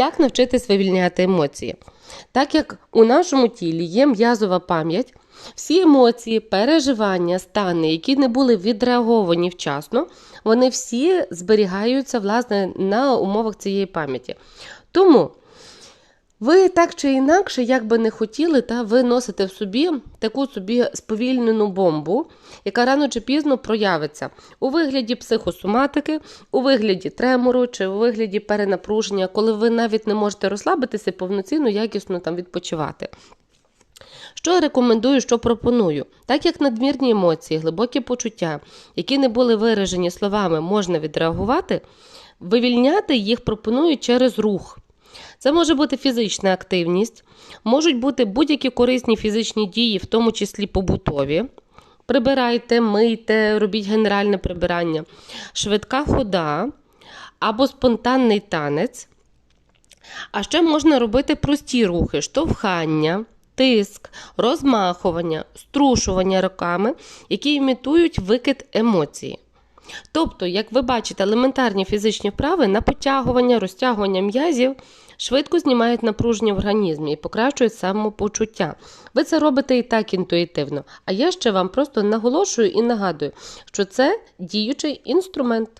Як навчитись вивільняти емоції? Так як у нашому тілі є м'язова пам'ять, всі емоції, переживання, стани, які не були відреаговані вчасно, вони всі зберігаються власне на умовах цієї пам'яті. Тому ви так чи інакше, як би не хотіли, та ви носите в собі таку собі сповільнену бомбу, яка рано чи пізно проявиться у вигляді психосоматики, у вигляді тремору чи у вигляді перенапруження, коли ви навіть не можете розслабитися повноцінно, якісно там відпочивати. Що я рекомендую, що пропоную? Так як надмірні емоції, глибокі почуття, які не були виражені словами, можна відреагувати, вивільняти їх пропоную через рух. Це може бути фізична активність, можуть бути будь-які корисні фізичні дії, в тому числі побутові. Прибирайте, мийте, робіть генеральне прибирання, швидка хода або спонтанний танець. А ще можна робити прості рухи: штовхання, тиск, розмахування, струшування руками, які імітують викид емоцій. Тобто, як ви бачите, елементарні фізичні вправи на потягування, розтягування м'язів швидко знімають напруження в організмі і покращують самопочуття. Ви це робите і так інтуїтивно. А я ще вам просто наголошую і нагадую, що це діючий інструмент.